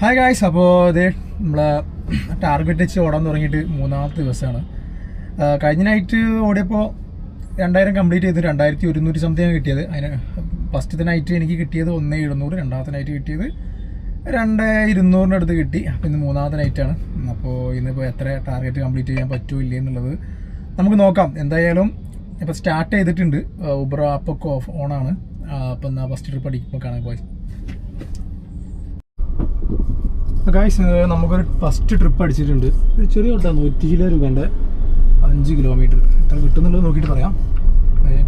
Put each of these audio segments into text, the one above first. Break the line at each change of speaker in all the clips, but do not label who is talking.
Hi guys അപ്പോൾ ഇത് നമ്മളെ ടാർഗറ്റ് വെച്ച് ഓടാൻ തുടങ്ങിയിട്ട് മൂന്നാമത്തെ ദിവസമാണ്. കഴിഞ്ഞ നൈറ്റ് ഓടിയപ്പോൾ രണ്ടായിരം കംപ്ലീറ്റ് ചെയ്ത് രണ്ടായിരത്തി ഒരുന്നൂറ്റി സംതിങ് കിട്ടിയത്. അതിന് ഫസ്റ്റത്തെ നൈറ്റ് എനിക്ക് കിട്ടിയത് ഒന്ന് എഴുന്നൂറ് രണ്ടാമത്തെ നൈറ്റ് കിട്ടിയത് രണ്ട് ഇരുന്നൂറിന്റെ അടുത്ത് കിട്ടി. അപ്പോൾ ഇന്ന് മൂന്നാമത്തെ നൈറ്റാണ് അപ്പോൾ ഇന്നിപ്പോൾ എത്ര ടാർഗറ്റ് കംപ്ലീറ്റ് ചെയ്യാൻ പറ്റുമോ ഇല്ലേ എന്നുള്ളത് നമുക്ക് നോക്കാം. എന്തായാലും ഇപ്പോൾ സ്റ്റാർട്ട് ചെയ്തിട്ടുണ്ട്. ഉബർ ആപ്പൊക്കെ ഓഫ് ഓണാണ് അപ്പോൾ എന്നാൽ ഫസ്റ്റ് ട്രിപ്പ് അടിക്കുമ്പോൾ കാണാൻ പോയി. ഗായ്സ് നമുക്കൊരു ഫസ്റ്റ് ട്രിപ്പ് അടിച്ചിട്ടുണ്ട്. ചെറിയ തൊട്ടാ നൂറ്റി കിലോ രൂപേന്റെ അഞ്ച് കിലോമീറ്റർ എത്ര കിട്ടുന്നുള്ളത് നോക്കിയിട്ട് പറയാം.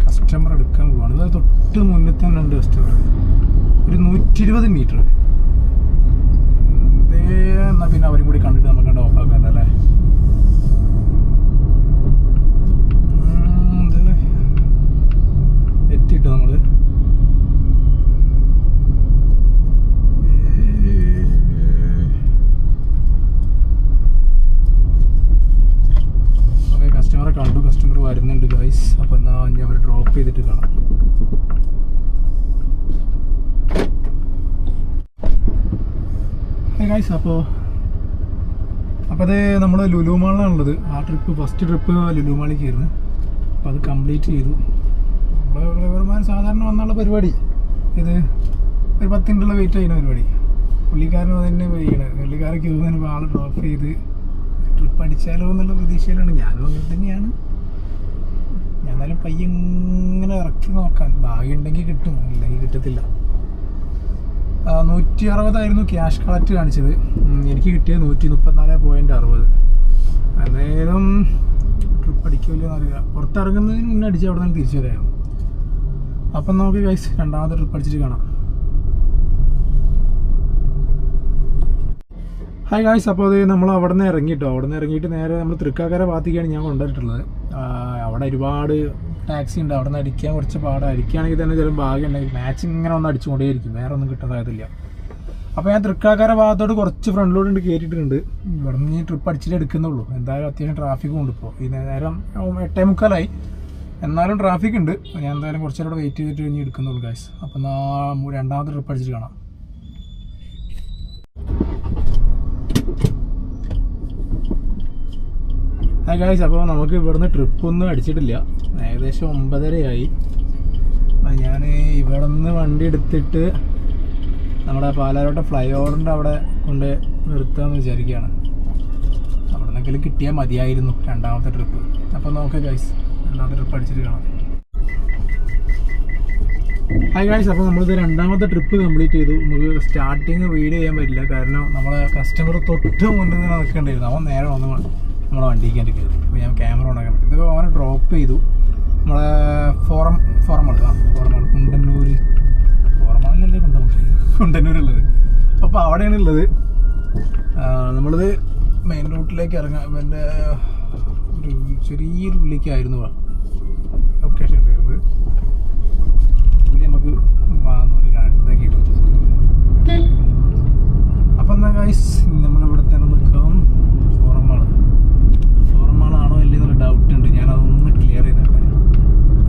കസ്റ്റമർ എടുക്കാൻ പോവാണ്. ഇത് തൊട്ട് മുന്നിൽ തന്നെ ഉണ്ട് കസ്റ്റമർ ഒരു നൂറ്റി ഇരുപത് മീറ്റർ എന്നാൽ പിന്നെ അവരും കൂടി കണ്ടിട്ട് നമുക്ക് ഓഫ് ആക്കാൻ അല്ലേ? എത്തിയിട്ട് നമ്മൾ? കസ്റ്റമർ വരുന്നുണ്ട് ഗൈസ് അപ്പോൾ എന്നാ ഇനി അവർ ഡ്രോപ്പ് ചെയ്തിട്ട് കാണാം. ഗൈസ് അപ്പോൾ അപ്പോൾ അത് നമ്മൾ ലുലുമാളിലാണുള്ളത് ആ ട്രിപ്പ് ഫസ്റ്റ് ട്രിപ്പ് ലുലു മാളിലേക്ക് ആയിരുന്നു. അപ്പോൾ അത് കംപ്ലീറ്റ് ചെയ്തു. നമ്മളെ ഡ്രൈവർമാർ സാധാരണ വന്നുള്ള പരിപാടി. ഇത് ഒരു പത്ത് മിനിറ്റുള്ള വെയിറ്റ് ചെയ്യുന്ന പരിപാടി. പുള്ളിക്കാരൻ തന്നെ ചെയ്യണത് പുള്ളിക്കാരൊക്കെ ആൾ ഡ്രോപ്പ് ചെയ്ത് ട്രിപ്പ് അടിച്ചാലോ എന്നുള്ള പ്രതീക്ഷയിലാണ്. ഞാനും അങ്ങനെ തന്നെയാണ്. ഞാൻ പയ്യെ ഇങ്ങനെ ഇറക്കി നോക്കാൻ ഭാഗ്യമുണ്ടെങ്കിൽ കിട്ടും ഇല്ലെങ്കിൽ കിട്ടത്തില്ല. നൂറ്റി അറുപതായിരുന്നു ക്യാഷ് കളക്ട് കാണിച്ചത്. എനിക്ക് കിട്ടിയത് നൂറ്റി മുപ്പത്തിനാല് പോയിന്റ് അറുപത്. അന്നേരം ട്രിപ്പ് അടിക്കില്ല എന്നറിയില്ല. പുറത്തിറങ്ങുന്നതിന് മുന്നേ അടിച്ച് അവിടെ നിന്ന് തിരിച്ചു വരാം. അപ്പം നമുക്ക് ഗൈസ് രണ്ടാമത്തെ ട്രിപ്പ് അടിച്ചിട്ട് കാണാം. ഹായ് ഗായ്സ് അപ്പോൾ അത് നമ്മൾ അവിടെ നിന്ന് ഇറങ്ങിയിട്ടോ അവിടെ നിന്ന് ഇറങ്ങിയിട്ട് നേരെ നമ്മൾ തൃക്കാക്കര ഭാഗത്തേക്കാണ് ഞാൻ കൊണ്ടുവന്നിട്ടുള്ളത്. അവിടെ ഒരുപാട് ടാക്സി ഉണ്ട്. അവിടെ നിന്ന് അടിക്കാൻ കുറച്ച് പാടാണ് അടിക്കുകയാണെങ്കിൽ തന്നെ ചില ഭാഗ്യം ഉണ്ടെങ്കിൽ മാച്ച് ഇങ്ങനെ ഒന്ന് അടിച്ചുകൊണ്ടേയിരിക്കും. വേറെ ഒന്നും കിട്ടാതായതില്ല. അപ്പോൾ ഞാൻ തൃക്കാക്കര ഭാഗത്തോട് കുറച്ച് ഫ്രണ്ടിലോട്ട് കയറ്റിയിട്ടുണ്ട് ഇവിടെ നിന്ന് ട്രിപ്പ് അടിച്ചിട്ട് എടുക്കുന്നുള്ളൂ. എന്തായാലും അത്യാവശ്യം ട്രാഫിക്കും ഉണ്ട് ഇപ്പോൾ ഈ നേരം എട്ടേ മുക്കാലായി. എന്നാലും ട്രാഫിക് ഉണ്ട്. ഞാൻ എന്തായാലും കുറച്ചുകൂടെ വെയിറ്റ് ചെയ്തിട്ട് ഇനി എടുക്കുന്നുള്ളൂ ഗായ്സ് അപ്പോൾ നാ രണ്ടാമത്തെ ട്രിപ്പ് അടിച്ചിട്ട് കാണാം. ഗായ്സ് അപ്പോൾ നമുക്ക് ഇവിടുന്ന് ട്രിപ്പൊന്നും അടിച്ചിട്ടില്ല. ഏകദേശം ഒമ്പതരയായി. ഞാൻ ഇവിടെ നിന്ന് വണ്ടി എടുത്തിട്ട് നമ്മുടെ പാലാരോട്ട ഫ്ലൈ ഓവറിന്റെ അവിടെ കൊണ്ട് നിർത്താമെന്ന് വിചാരിക്കുകയാണ്. അവിടെ നിന്നെങ്കിലും കിട്ടിയാൽ മതിയായിരുന്നു രണ്ടാമത്തെ ട്രിപ്പ് അപ്പോൾ നോക്കാം ഗൈസ് രണ്ടാമത്തെ ട്രിപ്പ് അടിച്ചിട്ട് കാണാം. ഹായ് ഗായ്സ് അപ്പോൾ നമ്മളിത് രണ്ടാമത്തെ ട്രിപ്പ് കംപ്ലീറ്റ് ചെയ്തു. നമുക്ക് സ്റ്റാർട്ടിങ് വീഡിയോ ചെയ്യാൻ പറ്റില്ല. കാരണം നമ്മളെ കസ്റ്റമർ തൊട്ട് മുന്നിൽ നിന്ന് നിൽക്കേണ്ടിയിരുന്നു അവൻ നേരെ വന്ന് നമ്മളെ വണ്ടിക്ക് കയറി. അപ്പോൾ ഞാൻ ക്യാമറ ഉണ്ടാക്കാൻ പറ്റും. ഇതിപ്പോൾ അവനെ ഡ്രോപ്പ് ചെയ്തു. നമ്മളെ ഫോറം ഫോറമാൾ ആ ഫോറമാൾ കുണ്ടന്നൂർ ഫോറമാളിലല്ലേ കുണ്ടന്നൂർ കുണ്ടന്നൂരുള്ളത്. അപ്പോൾ അവിടെയാണ് ഉള്ളത്. നമ്മളിത് മെയിൻ റൂട്ടിലേക്ക് ഇറങ്ങാം ഇവന്റെ ഒരു ചെറിയൊരു ഉള്ളിലേക്കായിരുന്നു ലൊക്കേഷൻ ഉണ്ടായിരുന്നത്. പുള്ളി നമുക്ക് വാങ്ങുന്ന ഒരു ഇതാക്കിയിട്ട് അപ്പം എന്നാ ഗൈസ് നമ്മളിവിടെ തന്നെ നിൽക്കാം ഫോറമാൾ ഫോറമാളാണോ അല്ലേ എന്നൊരു ഡൗട്ട് ഉണ്ട് ഞാൻ അതൊന്ന് ക്ലിയർ ചെയ്തിട്ടെ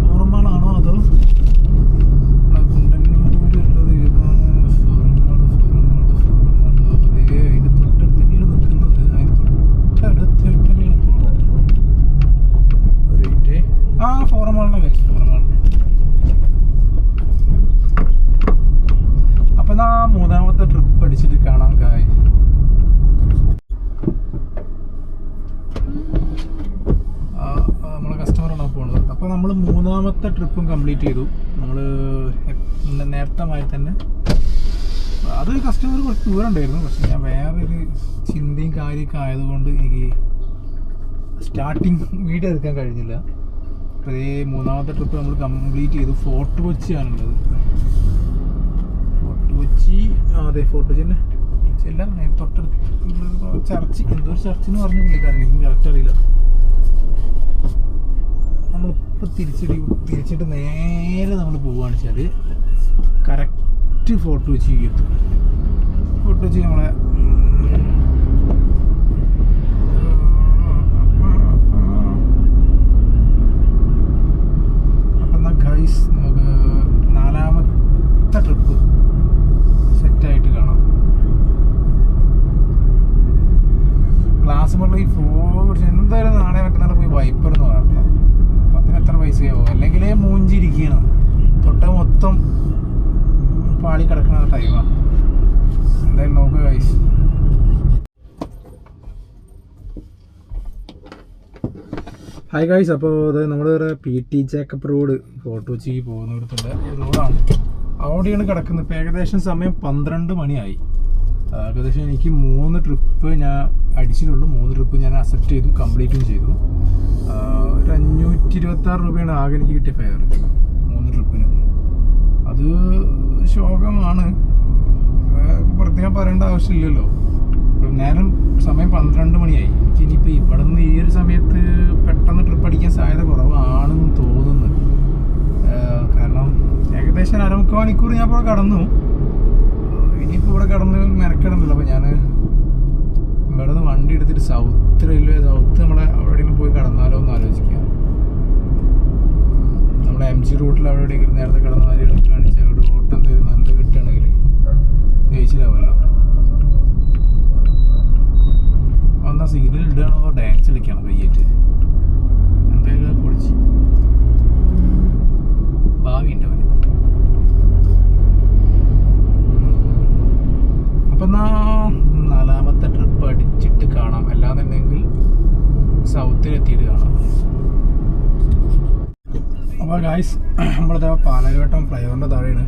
ഫോറമാളാണോ അതോ നമ്മളെ കുണ്ടന്നൂരുള്ളത് ഏതാണ് ഫോറമാൾ ഫോറമാൾ ഫോറമാൾ അതേ അതിന്റെ തൊട്ടടുത്ത് തന്നെയാണ് നിൽക്കുന്നത് അതിന് തൊട്ടടുത്തായിട്ട് തന്നെയാണ് പോകുന്നത് ഒരു മിനിറ്റ് ആ ഫോറമാളിനെ ഗൈസ് ഫോറമാളിനെ അപ്പൊ നാ മൂന്നാമത്തെ ട്രിപ്പ് അടിച്ചിട്ട് കാണാം കായ് ആ, ആ, നമ്മളെ കസ്റ്റമറാണ് പോണത് അപ്പോൾ നമ്മൾ മൂന്നാമത്തെ ട്രിപ്പും കംപ്ലീറ്റ് ചെയ്തു. നമ്മൾ നേരത്തെ തന്നെ. അത് കസ്റ്റമർ കുറച്ച് ദൂരം ഉണ്ടായിരുന്നു. പക്ഷെ ഞാൻ വേറൊരു ചിന്തയും കാര്യമൊക്കെ ആയതുകൊണ്ട് എനിക്ക് സ്റ്റാർട്ടിങ് വീഡിയോ എടുക്കാൻ കഴിഞ്ഞില്ല. ഇതേ മൂന്നാമത്തെ ട്രിപ്പ് നമ്മൾ കംപ്ലീറ്റ് ചെയ്തു. ഫോർട്ട് കൊച്ചിയാണുള്ളത്. ഫോർട്ട് കൊച്ചി അതെ ഫോർട്ട് കൊച്ചി തന്നെ കൊച്ചിയല്ല തൊട്ടടുത്ത്. ചർച്ച് എന്തോ ചർച്ച് എന്ന് പറഞ്ഞു പുള്ളിക്കാരൻ. എനിക്ക് കറക്റ്റ് അറിയില്ല. നമ്മളിപ്പോൾ തിരിച്ചിട്ട് തിരിച്ചിട്ട് നേരെ നമ്മൾ പോവുകയാണ് വെച്ചാൽ കറക്റ്റ് ഫോട്ടോ വെച്ച് എത്തും. ഫോട്ടോ വെച്ച് നമ്മളെ ഈ ഫോൺ എന്തായാലും നാളെ മറ്റന്നാൾ പോയി വൈപ്പർ എന്ന് എത്ര പൈസയാവും അല്ലെങ്കിൽ മൂഞ്ചിരിക്കണം തൊട്ട മൊത്തം പാളി കിടക്കണ ടൈമാണ് എന്തായാലും നോക്കുക വൈസ് ഹായ് ഗായ്സ് അപ്പോൾ അത് നമ്മൾ P T checkup road Fort കൊച്ചിക്ക് പോകുന്നിടത്തുള്ള റോഡാണ് അവിടെയാണ് കിടക്കുന്നത്. ഇപ്പോൾ ഏകദേശം സമയം പന്ത്രണ്ട് മണിയായി. ഏകദേശം എനിക്ക് മൂന്ന് ട്രിപ്പ് ഞാൻ അടിച്ചിട്ടുള്ളൂ. മൂന്ന് ട്രിപ്പ് ഞാൻ അക്സെപ്റ്റ് ചെയ്തു കംപ്ലീറ്റും ചെയ്തു. ആ, ഒരു അഞ്ഞൂറ്റി ഇരുപത്തി ആറ് രൂപയാണ് ആകെ എനിക്ക് കിട്ടിയ ഫെയർ മൂന്ന് ട്രിപ്പിന് അത് ശോകമാണ്. പ്രത്യേകം പറയേണ്ട ആവശ്യമില്ലല്ലോ. നേരം സമയം പന്ത്രണ്ട് മണിയായി. എനിക്ക് ഇനിയിപ്പോൾ ഇവിടെ നിന്ന് ഈ ഒരു സമയത്ത് പെട്ടെന്ന് ട്രിപ്പ് അടിക്കാൻ സാധ്യത കുറവാണെന്ന് തോന്നുന്നു. കാരണം ഏകദേശം അരമുക്കാൽ മണിക്കൂർ ഞാൻ ഇപ്പോൾ കടന്നു. ഇനിയിപ്പോൾ ഇവിടെ കടന്ന് മെനക്കിടുന്നില്ല അപ്പോൾ ഞാൻ ഇവിടെ നിന്ന് വണ്ടി എടുത്തിട്ട് സൗത്ത് റെയിൽവേ സൗത്ത് നമ്മളെ അവിടെ പോയി കടന്നാലോ എന്ന് ആലോചിക്കുക. നമ്മളെ എം ജി റൂട്ടിൽ അവിടെ എവിടെയെങ്കിലും നേരത്തെ കിടന്ന മാതിരി വെച്ചാൽ അവിടെ ഓട്ടം എന്തെങ്കിലും നല്ല കിട്ടുകയാണെങ്കിൽ ജയിച്ചിലാവുമല്ലോ എന്താ സീരിയൽ ഇടുകയാണോ ഡാൻസ് കളിക്കുകയാണോ കയ്യേറ്റ്? എന്തായാലും പൊളിച്ച് ഭാവിയുണ്ട് അവന് അപ്പം എന്നാ നാലാമത്തെ ട്രിപ്പ് അടിച്ചിട്ട് കാണാം അല്ലാന്നുണ്ടെങ്കിൽ സൗത്തിലെത്തിയിട്ട് കാണാം അപ്പോൾ ഗായ്സ് നമ്മളിത് പാലാരിവട്ടം ഫ്ലൈഓവറിന്റെ താഴെയാണ്.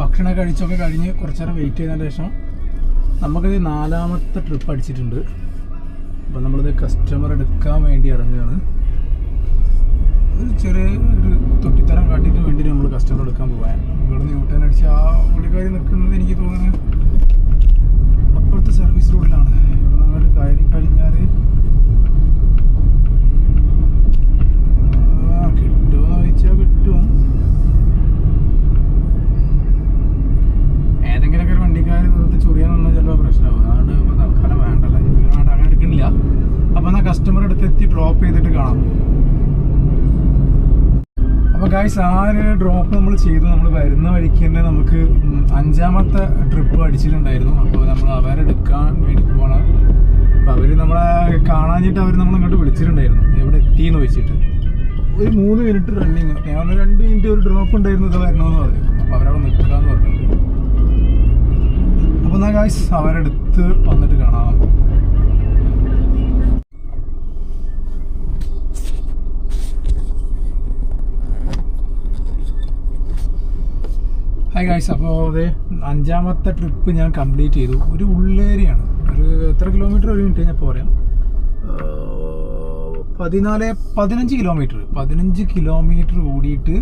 ഭക്ഷണം കഴിച്ചൊക്കെ കഴിഞ്ഞ് കുറച്ച് നേരം വെയിറ്റ് ചെയ്തതിന് ശേഷം നമുക്കിത് നാലാമത്തെ ട്രിപ്പ് അടിച്ചിട്ടുണ്ട്. അപ്പം നമ്മളിത് കസ്റ്റമർ എടുക്കാൻ വേണ്ടി ഇറങ്ങുകയാണ്. ഒരു ചെറിയ ഒരു തൊട്ടിത്തരം കാട്ടിയിട്ട് വേണ്ടി നമ്മൾ കസ്റ്റമർ എടുക്കാൻ പോകാൻ ഇവിടെ നിന്ന് യൂട്ടേൺ അടിച്ച് ആ പുള്ളിക്കാരി നിൽക്കുന്നത് ചെയ്തു. നമ്മൾ വരുന്ന വഴിക്ക് തന്നെ നമുക്ക് അഞ്ചാമത്തെ ട്രിപ്പ് അടിച്ചിട്ടുണ്ടായിരുന്നു അപ്പോൾ നമ്മൾ അവരെടുക്കാൻ വേണ്ടി പോകണം അപ്പോൾ അവർ നമ്മളെ കാണാഞ്ഞിട്ട് അവർ നമ്മൾ ഇങ്ങോട്ട് വിളിച്ചിട്ടുണ്ടായിരുന്നു. എവിടെ എത്തിയെന്ന് വെച്ചിട്ട് ഒരു മൂന്ന് മിനിറ്റ് റണ്ണിങ് ഞാൻ രണ്ട് മിനിറ്റ് ഒരു ഡ്രോപ്പ് ഉണ്ടായിരുന്നു ഇത് വരണമെന്ന് പറഞ്ഞു. അപ്പോൾ അവരവിടെ നിൽക്കാന്ന് പറഞ്ഞു അപ്പോൾ എന്നാൽ കാശ് അവരെടുത്ത് വന്നിട്ട് കാണാം. ഹായ് ഗായ്സ് അപ്പോൾ അതെ അഞ്ചാമത്തെ ട്രിപ്പ് ഞാൻ കംപ്ലീറ്റ് ചെയ്തു. ഒരു ഉള്ളേരിയാണ്. ഒരു എത്ര കിലോമീറ്റർ ഒരു മിനിറ്റ് ഞാൻ പറയാം പതിനാല് പതിനഞ്ച് കിലോമീറ്റർ പതിനഞ്ച് കിലോമീറ്റർ ഓടിയിട്ട്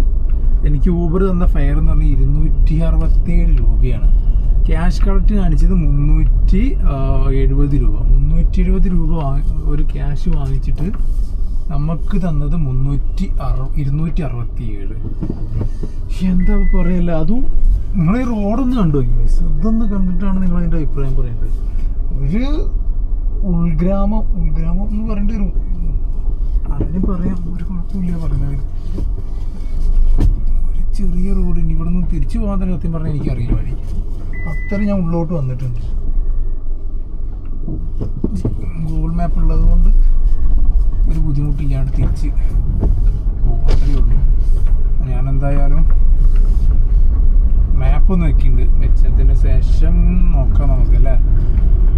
എനിക്ക് ഊബർ തന്ന ഫയർ എന്ന് പറഞ്ഞാൽ ഇരുന്നൂറ്റി അറുപത്തേഴ് രൂപയാണ്. ക്യാഷ് കളക്ട് കാണിച്ചത് മുന്നൂറ്റി എഴുപത് രൂപ. മുന്നൂറ്റി എഴുപത് രൂപ ഒരു ക്യാഷ് വാങ്ങിച്ചിട്ട് നമുക്ക് തന്നത് മുന്നൂറ്റി അറു ഇരുന്നൂറ്റി അറുപത്തി ഏഴ് എന്താ പറയല്ല അതും നിങ്ങൾ ഈ റോഡൊന്ന് കണ്ടു guys. ഇതൊന്ന് കണ്ടിട്ടാണ് നിങ്ങൾ അതിന്റെ അഭിപ്രായം പറയേണ്ടത്. ഒരു ഉൾഗ്രാമം ഉൾഗ്രാമം എന്ന് പറയേണ്ടി വരും അതിന് പറയാം ഒരു കുഴപ്പമില്ല പറയുന്നതിന് ഒരു ചെറിയ റോഡ് ഇനി ഇവിടെ നിന്ന് തിരിച്ചു പോകാൻ തന്നെ സത്യം പറഞ്ഞാൽ എനിക്കറിയില്ല വഴി. അത്ര ഞാൻ ഉള്ളോട്ട് വന്നിട്ടുണ്ട്. ഗൂഗിൾ മാപ്പ് ഉള്ളത് കൊണ്ട് ഒരു ബുദ്ധിമുട്ടില്ലാണ്ട് തിരിച്ച് പോകും അത്രയേ ഉള്ളൂ. ഞാനെന്തായാലും മാപ്പ് വെക്കുന്നുണ്ട് വെച്ചതിന് ശേഷം നോക്കാം നമുക്ക് അല്ലേ?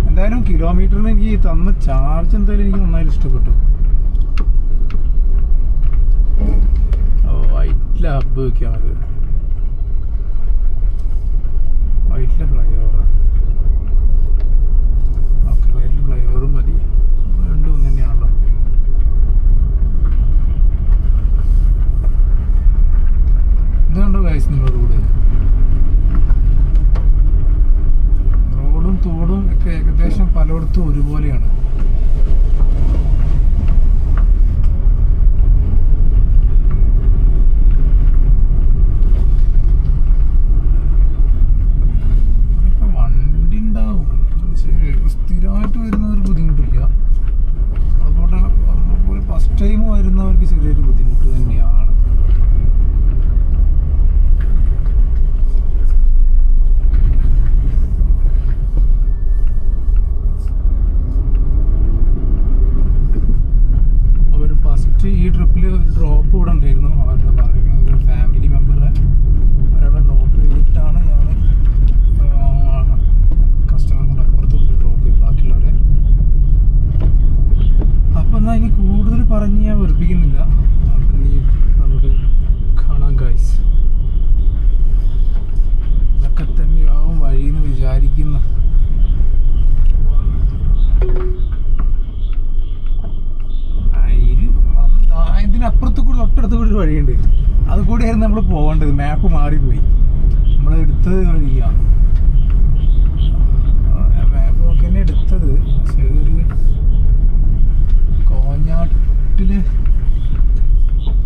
എന്തായാലും കിലോമീറ്ററിന് എനിക്ക് തന്ന ചാർജ് എന്തായാലും എനിക്ക് നന്നായിട്ട് ഇഷ്ടപ്പെട്ടു. വൈറ്റിലെ ഹബ്ബ് അത്. വൈറ്റിലെ ഫ്ലൈ ഓവർ ഓക്കെ വൈറ്റിലെ ഫ്ലൈ ഓവറും മതി രണ്ടും ഒന്ന് തന്നെയാണല്ലോ ഇത് കണ്ടോ ഗൈസ് നിങ്ങൾ റോഡ് റോഡും തോടും ഒക്കെ ഏകദേശം പലയിടത്തും ഒരുപോലെയാണ് ഇപ്പൊ വണ്ടി ഉണ്ടാവും പക്ഷേ സ്ഥിരമായിട്ട് വരുന്നവർ ബുദ്ധിമുട്ടില്ല അതുപോലെ അതുപോലെ ഫസ്റ്റ് ടൈം വരുന്നവർക്ക് ചെറിയൊരു ബുദ്ധിമുട്ട് തന്നെയാണ് നമ്മൾ പോകേണ്ടത്. മാപ്പ് മാറിപ്പോയി. നമ്മൾ എടുത്തത് വഴിയാണ് മാപ്പ് നോക്കി തന്നെ എടുത്തത് പക്ഷേ ഒരു കോഞ്ഞാട്ടിൽ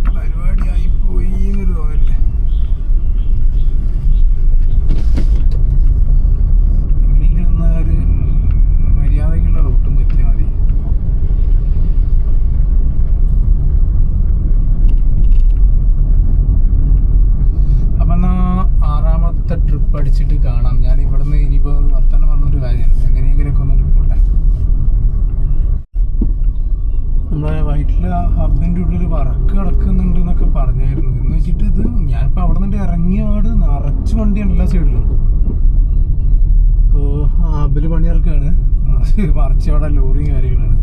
പരിപാടിയായി പോയി എന്നൊരു തോന്നൽ എങ്ങനെയെങ്കിലും ഒന്ന് ഒരു മര്യാദയ്ക്കുള്ള റൂട്ടും പറ്റിയാൽ മതി അപ്പം എന്നാ ആറാമത്തെ ട്രിപ്പ് അടിച്ചിട്ട് കാണാം ഞാൻ ഇവിടുന്ന് ഇനിയിപ്പോൾ വർത്തമാനം പറഞ്ഞൊരു കാര്യമാണ് എങ്ങനെയെങ്കിലൊക്കെ ഒന്ന് പോട്ടെ നമ്മളെ വയറ്റിലെ ഹബിന്റെ ഉള്ളിൽ വറക്ക് കിടക്കുന്നുണ്ട് എന്നൊക്കെ പറഞ്ഞായിരുന്നു എന്ന് വെച്ചിട്ട് ഇത് ഞാനിപ്പോൾ അവിടെ നിന്ന് ഇറങ്ങിയ പാട് നിറച്ച് വണ്ടിയാണ് എല്ലാ സൈഡിലും. അപ്പോൾ ഹബിൽ പണിയിറക്കാണ് മറിച്ച് അവിടെ ലോറിയും കാര്യങ്ങളാണ്.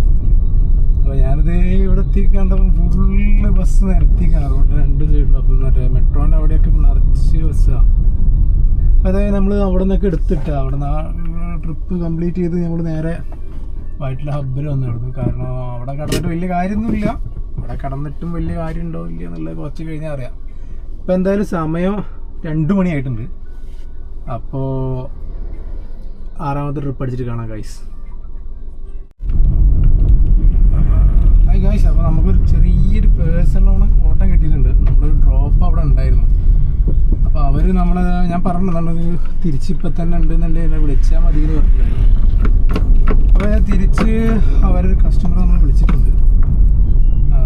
അപ്പോൾ ഞാനിത് ഇവിടെ എത്തി കണ്ടപ്പോൾ ഫുള്ള് ബസ് നിരത്തിക്കാണ് റോഡ് രണ്ട് സൈഡിലും. അപ്പം മറ്റേ മെട്രോന്റെ അവിടെയൊക്കെ നിറച്ച് ബസ്സാണ് അതായത് നമ്മൾ അവിടെ നിന്നൊക്കെ എടുത്തിട്ട്. അവിടെ നിന്ന് ട്രിപ്പ് കംപ്ലീറ്റ് ചെയ്ത് നമ്മൾ നേരെ വയറ്റിലെ ഹബ്ബിൽ കിടന്നു. കാരണം അവിടെ കടന്നിട്ട് വലിയ കാര്യമൊന്നുമില്ല. അവിടെ കടന്നിട്ടും വലിയ കാര്യം ഉണ്ടോ ഇല്ല എന്നുള്ളത് കുറച്ച് കഴിഞ്ഞാൽ അറിയാം. ഇപ്പം എന്തായാലും സമയം രണ്ട് മണിയായിട്ടുണ്ട്. അപ്പോൾ ആറാമത്തെ ട്രിപ്പ് അടിച്ചിട്ട് കാണാം ഗൈസ് ഗൈസ് അപ്പോൾ നമുക്കൊരു ചെറിയൊരു പേഴ്സണൽ ഓട്ടം കിട്ടിയിട്ടുണ്ട്. നമ്മളൊരു ഡ്രോപ്പ് അവിടെ ഉണ്ടായിരുന്നു. അപ്പോൾ അവർ നമ്മളെ ഞാൻ പറഞ്ഞത് തിരിച്ചിപ്പോൾ തന്നെ ഉണ്ടെന്നുണ്ടെങ്കിൽ എന്നെ വിളിച്ചാൽ മതി എന്ന് പറഞ്ഞിട്ടുണ്ടായിരുന്നു അപ്പോൾ തിരിച്ച് അവരൊരു കസ്റ്റമർ നമ്മൾ വിളിച്ചിട്ടുണ്ട്.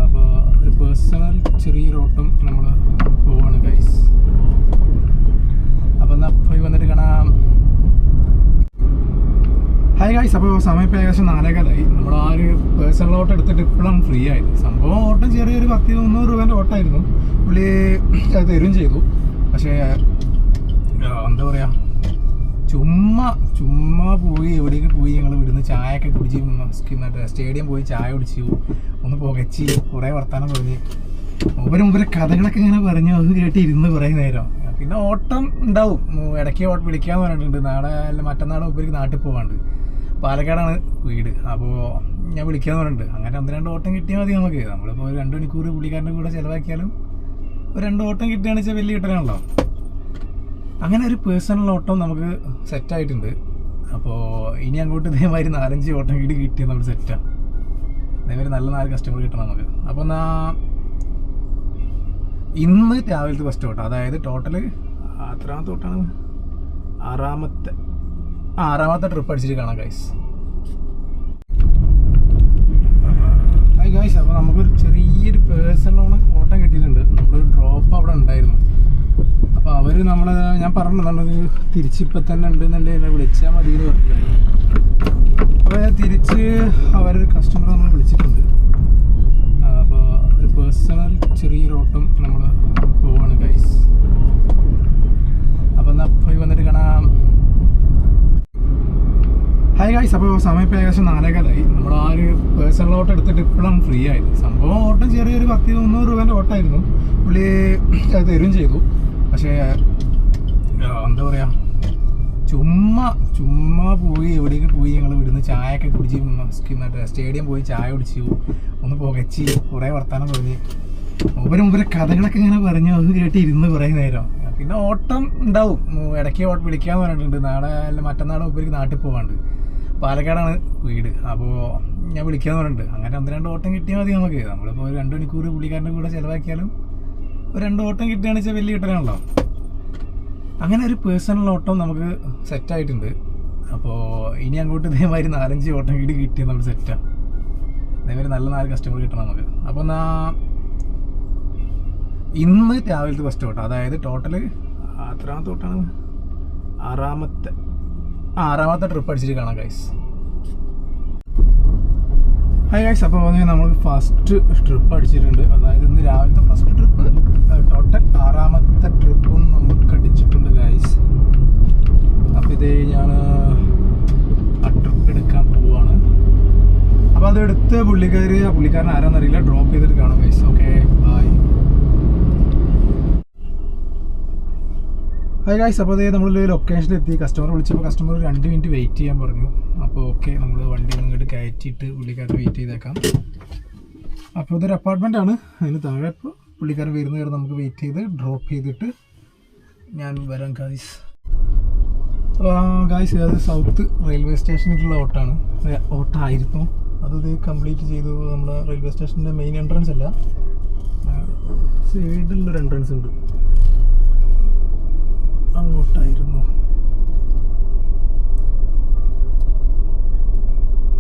അപ്പോൾ ഒരു പേഴ്സണൽ ചെറിയൊരു ഓട്ടം നമ്മൾ പോയി വന്നിട്ട് കാണാം. ഹായ് ഗായ്സ് അപ്പോൾ സമയം ഇപ്പോൾ ഏകദേശം നാലേകാലായി. നമ്മൾ ആ ഒരു പേഴ്സണൽ ഓട്ടോ എടുത്തിട്ട് ഇപ്പോഴാണ് ഫ്രീ ആയത്. സംഭവം ഓട്ടം ചെറിയൊരു പത്ത് മുന്നൂറ് രൂപേന്റെ ഓട്ടമായിരുന്നു പുള്ളി അത് തരും ചെയ്തു. പക്ഷേ എന്താ പറയുക ചുമ്മാ ചുമ്മാ പോയി എവിടേക്ക് പോയി ഞങ്ങൾ ഇവിടുന്ന് ചായയൊക്കെ കുടിച്ച് സ്റ്റേഡിയം പോയി ചായ കുടിച്ചു. ഒന്ന് പുകച്ച് കുറേ വർത്തമാനം പറഞ്ഞ്. ഒരു മുമ്പര് കഥകളൊക്കെ ഇങ്ങനെ പറഞ്ഞു അത് കേട്ടിരുന്ന് കുറേ നേരം. പിന്നെ ഓട്ടം ഉണ്ടാവും. ഇടയ്ക്ക് വിളിക്കാന്ന് പറഞ്ഞിട്ടുണ്ട്. നാളെ അല്ല മറ്റന്നാൾ ഉപരിക്ക് നാട്ടിൽ പോകാണ്ട് പാലക്കാടാണ് വീട്. അപ്പോൾ ഞാൻ വിളിക്കാന്ന് പറഞ്ഞിട്ടുണ്ട്. അങ്ങനെ ഒന്ന് രണ്ട് ഓട്ടം കിട്ടിയാൽ മതി നമുക്ക്. നമ്മളിപ്പോൾ ഒരു രണ്ട് മണിക്കൂർ പുള്ളിക്കാരന്റെ കൂടെ ചിലവാക്കിയാലും ഒരു രണ്ട് ഓട്ടം കിട്ടുകയാണെന്ന് വെച്ചാൽ വലിയ കിട്ടലാണല്ലോ. അങ്ങനെ ഒരു പേഴ്സണൽ ഓട്ടം നമുക്ക് സെറ്റായിട്ടുണ്ട് അപ്പോൾ ഇനി അങ്ങോട്ട് ഇതേമാതിരി നാലഞ്ച് ഓട്ടം കിട്ടി കിട്ടിയാൽ നമ്മൾ സെറ്റാണ് ഇതേമാതിരി നല്ല നാല് കസ്റ്റമർ കിട്ടണം നമുക്ക്. അപ്പോൾ എന്നാ ഇന്ന് രാവിലത്തെ ഫസ്റ്റ് തൊട്ടാണ് അതായത് ടോട്ടൽ എത്രാമത്തെ തൊട്ടാണ്? ആറാമത്തെ. ആറാമത്തെ ട്രിപ്പ് അടിച്ചിട്ട് കാണാം ഗൈസ് ഗൈസ് അപ്പോൾ നമുക്കൊരു ചെറിയൊരു പേഴ്സണൽ ഓട്ടം കിട്ടിയിട്ടുണ്ട്. നമ്മളൊരു ഡ്രോപ്പ് അവിടെ ഉണ്ടായിരുന്നു. അപ്പോൾ അവർ നമ്മളെ ഞാൻ പറഞ്ഞു നമ്മളത് തിരിച്ചിപ്പോൾ തന്നെ ഉണ്ടെന്നുണ്ടെങ്കിൽ എന്നെ വിളിച്ചാൽ മതി എന്ന് പറഞ്ഞിട്ടുണ്ടായിരുന്നു അപ്പോൾ തിരിച്ച് അവരൊരു കസ്റ്റമർ നമ്മൾ വിളിച്ചിട്ടുണ്ട്. പേഴ്സണൽ ചെറിയ ഓട്ടം നമ്മൾ പോവാണ് ഗൈസ് അപ്പം എന്നാൽ പോയി വന്നിട്ട് കാണാം. ഹായ് ഗൈസ് അപ്പോൾ സമയം ഇപ്പോൾ ഏകദേശം നാലേകാലായി. നമ്മൾ ആ ഒരു പേഴ്സണൽ ഓട്ടം എടുത്തിട്ട് ഇപ്പോഴാണ് ഫ്രീ ആയത്. സംഭവം ഓട്ടം ചെറിയൊരു പത്ത് മുന്നൂറ് രൂപേന്റെ ഓട്ടമായിരുന്നു പുള്ളി അത് തരും ചെയ്തു. പക്ഷേ എന്താ പറയുക ചുമ്മാ ചുമ്മാ പോയി എവിടേക്ക് പോയി ഞങ്ങൾ ഇവിടുന്ന് ചായയൊക്കെ കുടിച്ച് സ്റ്റേഡിയം പോയി ചായ കുടിച്ചു. ഒന്ന് പുകച്ച് കുറേ വർത്താനം പറഞ്ഞ്. മുമ്പര് മുമ്പര് കഥകളൊക്കെ ഇങ്ങനെ പറഞ്ഞു അത് കേട്ടിരുന്ന് കുറേ നേരം. പിന്നെ ഓട്ടം ഉണ്ടാവും. ഇടയ്ക്ക് വിളിക്കാന്ന് പറഞ്ഞിട്ടുണ്ട്. നാളെ അല്ല മറ്റന്നാൾ മുമ്പേക്ക് നാട്ടിൽ പോകാണ്ട് പാലക്കാടാണ് വീട്. അപ്പോൾ ഞാൻ വിളിക്കാന്ന് പറഞ്ഞിട്ടുണ്ട്. അങ്ങനെ ഒന്ന് രണ്ട് ഓട്ടം കിട്ടിയാൽ മതി നമുക്ക്. നമ്മളിപ്പോൾ ഒരു രണ്ട് മണിക്കൂർ പുള്ളിക്കാരന്റെ കൂടെ ചിലവാക്കിയാലും ഒരു രണ്ട് ഓട്ടം കിട്ടുകയാണെന്ന് വെച്ചാൽ വലിയ കിട്ടലാണല്ലോ. അങ്ങനെ ഒരു പേഴ്സണൽ ഓട്ടം നമുക്ക് സെറ്റായിട്ടുണ്ട് അപ്പോൾ ഇനി അങ്ങോട്ട് ഇതേമാതിരി നാലഞ്ച് ഓട്ടം കൂടി കിട്ടിയാൽ നമ്മൾ സെറ്റാണ് ഇതേമാതിരി നല്ല നാല് കസ്റ്റമർ കിട്ടണം നമുക്ക്. അപ്പോൾ എന്നാ ഇന്ന് രാവിലത്തെ ഫസ്റ്റ് ഓട്ടം. അതായത് ടോട്ടൽ എത്രാമത്തെ ഓട്ടാണ് ആറാമത്തെ ആറാമത്തെ ട്രിപ്പ് അടിച്ചിട്ട് കാണാം ഗൈസ് ഹായ് ഗൈസ് അപ്പോൾ നമ്മൾ ഫസ്റ്റ് ട്രിപ്പ് അടിച്ചിട്ടുണ്ട്. അതായത് ഇന്ന് രാവിലത്തെ ഫസ്റ്റ് ട്രിപ്പ് ടോട്ടൽ ആറാമത്തെ ട്രിപ്പും നമുക്ക് അടിച്ചിട്ടുണ്ട്. ഗൈസ് അപ്പോൾ ഇത് ഞാൻ ആ ട്രിപ്പ് എടുക്കാൻ പോവുകയാണ് അപ്പോൾ അത് എടുത്ത് പുള്ളിക്കാർ ആ പുള്ളിക്കാരൻ ആരാന്നറിയില്ല. ഡ്രോപ്പ് ചെയ്തിട്ട് കാണാം guys okay bye hi guys അപ്പോൾ അതേ നമ്മൾ ലൊക്കേഷനിൽ എത്തി. കസ്റ്റമർ വിളിച്ചപ്പോൾ കസ്റ്റമർ രണ്ട് മിനിറ്റ് വെയിറ്റ് ചെയ്യാൻ പറഞ്ഞു. അപ്പോൾ ഓക്കെ നമ്മൾ വണ്ടി ഇങ്ങോട്ട് കയറ്റിയിട്ട് പുള്ളിക്കാരൻ വെയിറ്റ് ചെയ്തേക്കാം. അപ്പോൾ ഇതൊരു അപ്പാർട്ട്മെന്റ് ആണ്. അതിന് താഴെ പുള്ളിക്കാരൻ വരുന്ന വരെ നമുക്ക് വെയിറ്റ് ചെയ്ത് ഡ്രോപ്പ് ചെയ്തിട്ട് ഞാൻ വരാം ഗായ്സ് ഗായ്സ് അത് സൗത്ത് റെയിൽവേ സ്റ്റേഷനിലുള്ള ഓട്ടാണ് ഓട്ടായിരുന്നു അതത് കംപ്ലീറ്റ് ചെയ്തു നമ്മുടെ റെയിൽവേ സ്റ്റേഷന്റെ മെയിൻ എൻട്രൻസ് അല്ല. സൈഡിലൊരു എൻട്രൻസ് ഉണ്ട്. അങ്ങോട്ടായിരുന്നു.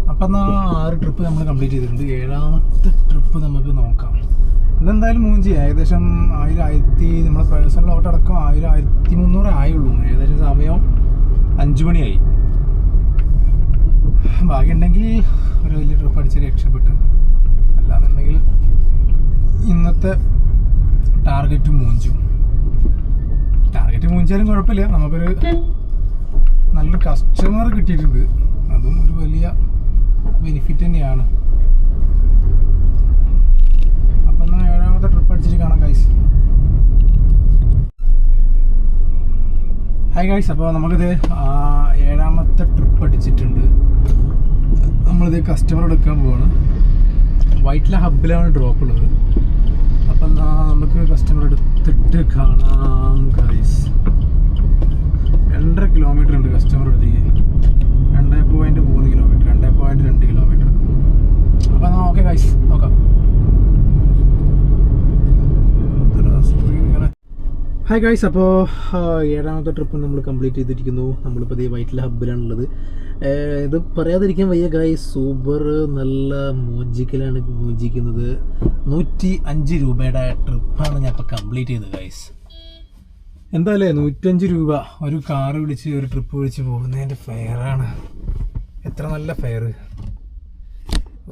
അപ്പം എന്നാൽ ആറ് ട്രിപ്പ് നമ്മൾ കംപ്ലീറ്റ് ചെയ്തിട്ടുണ്ട്. ഏഴാമത്തെ ട്രിപ്പ് നമുക്ക് നോക്കാം. ഇതെന്തായാലും മൂഞ്ചി ഏകദേശം ആയിരം ആയിരത്തി നമ്മുടെ പേഴ്സണൽ ഓട്ടോ അടക്കം ആയിരം ആയിരത്തി മുന്നൂറ് ആയുള്ളൂ. ഏകദേശം സമയം അഞ്ചു മണിയായി. ഭാഗ്യമുണ്ടെങ്കിൽ ഒരു വലിയ ട്രിപ്പ് അടിച്ച് രക്ഷപ്പെട്ടു. അല്ലാന്നുണ്ടെങ്കിൽ ഇന്നത്തെ ടാർഗറ്റ് മൂഞ്ചു ടാർഗറ്റ് മൂഞ്ചാലും കുഴപ്പമില്ല. നമുക്കൊരു നല്ലൊരു കസ്റ്റമർ കിട്ടിയിട്ടുണ്ട്. അതും ഒരു വലിയ ബെനിഫിറ്റ് തന്നെയാണ് അപ്പം എന്നാൽ ഏഴാമത്തെ ട്രിപ്പ് അടിച്ചിട്ട് കാണാം ഗൈസ് ഹായ് ഗൈസ് അപ്പോൾ നമുക്കിത് ഏഴാമത്തെ ട്രിപ്പ് അടിച്ചിട്ടുണ്ട്. നമ്മളിത് കസ്റ്റമർ എടുക്കാൻ പോവാണ്. വൈറ്റില ഹബിലാണ് ഡ്രോപ്പ് ഉള്ളത്. അപ്പം നമുക്ക് കസ്റ്റമർ എടുത്തിട്ട് കാണാം ഗൈസ് രണ്ടര കിലോമീറ്റർ ഉണ്ട് കസ്റ്റമർ അടുത്തേക്ക് രണ്ടേ പോയിന്റ് മൂന്ന് കിലോമീറ്റർ രണ്ടേ പോയിന്റ് രണ്ട് കിലോമീറ്റർ അപ്പം ഓക്കെ ഗൈസ് നോക്കാം. ഹായ് ഗൈസ് അപ്പോൾ ഏഴാമത്തെ ട്രിപ്പ് നമ്മൾ കംപ്ലീറ്റ് ചെയ്തിരിക്കുന്നു. നമ്മളിപ്പോൾ ഈ വൈറ്റില ഹബ്ബിലാണുള്ളത് ഇത് പറയാതിരിക്കാൻ വയ്യ ഗൈസ് സൂപ്പർ നല്ല മോജിക്കലാണ് മോജിക്കുന്നത്. നൂറ്റി അഞ്ച് രൂപയുടെ ട്രിപ്പാണ് ഞാൻ ഇപ്പോൾ കംപ്ലീറ്റ് ചെയ്തത് ഗൈസ് എന്തായാലേ നൂറ്റഞ്ച് രൂപ ഒരു കാറ് വിളിച്ച് ഒരു ട്രിപ്പ് വിളിച്ച് പോകുന്നതിന്റെ ഫെയറാണ് എത്ര നല്ല ഫെയർ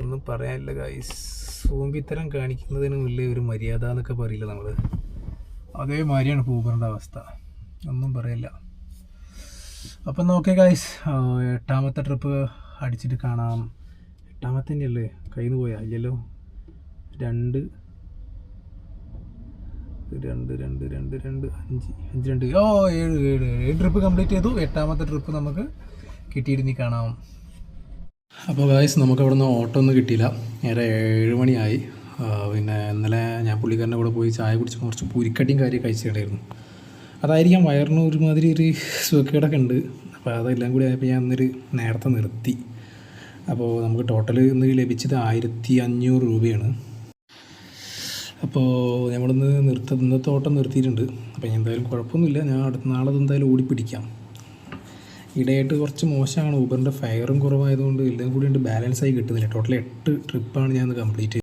ഒന്നും പറയാനില്ല ഗൈസ് സൂമ്പിത്തരം കാണിക്കുന്നതിന് വലിയ ഒരു മര്യാദ എന്നൊക്കെ പറയില്ല നമ്മൾ അതേമാതിരിയാണ് പൂബറിന്റെ അവസ്ഥ. ഒന്നും പറയില്ല. അപ്പം നോക്കേ ഗൈസ് എട്ടാമത്തെ ട്രിപ്പ് അടിച്ചിട്ട് കാണാം. എട്ടാമത്തെ തന്നെയല്ലേ? കയ്യിൽ നിന്ന് പോയാ? ഇല്ലല്ലോ. രണ്ട്. രണ്ട് രണ്ട് രണ്ട് രണ്ട് അഞ്ച്. അഞ്ച് രണ്ട്. ഓ ഏഴ് ഏഴ്. ഏഴ് ട്രിപ്പ് കംപ്ലീറ്റ് ചെയ്തു. എട്ടാമത്തെ ട്രിപ്പ് നമുക്ക് കിട്ടിയിരുന്നി കാണാം. അപ്പോൾ ഗായ്സ് നമുക്ക് അവിടെ നിന്ന് ഓട്ടോ ഒന്നും കിട്ടിയില്ല. നേരെ ഏഴ് മണിയായി. പിന്നെ ഇന്നലെ ഞാൻ പുള്ളിക്കാരന്റെ കൂടെ പോയി ചായ കുടിച്ച് കുറച്ച് പുരിക്കട്ടിയും കാര്യം കഴിച്ചിട്ടുണ്ടായിരുന്നു. അതായിരിക്കാം വയറിന് ഒരുമാതിരി ഒരു സുഖക്കേടൊക്കെ ഉണ്ട്. അപ്പോൾ അതെല്ലാം കൂടി ആയപ്പോൾ ഞാൻ ഇന്നൊരു നേരത്തെ നിർത്തി. അപ്പോൾ നമുക്ക് ടോട്ടൽ ഇന്ന് ലഭിച്ചത് ആയിരത്തി അഞ്ഞൂറ് രൂപയാണ്. അപ്പോൾ നമ്മളിന്ന് നിർത്ത ഇന്നത്തെ ഓട്ടം നിർത്തിയിട്ടുണ്ട്. അപ്പോൾ ഞാൻ എന്തായാലും കുഴപ്പമൊന്നുമില്ല. ഞാൻ അടുത്ത നാളെ എന്തായാലും ഓടിപ്പിടിക്കാം. ഇടയായിട്ട് കുറച്ച് മോശമാണ്. ഊബറിന്റെ ഫയറും കുറവായതുകൊണ്ട് എല്ലാം കൂടി ആയി കിട്ടുന്നില്ല. ടോട്ടൽ എട്ട് ട്രിപ്പാണ് ഞാൻ കംപ്ലീറ്റ്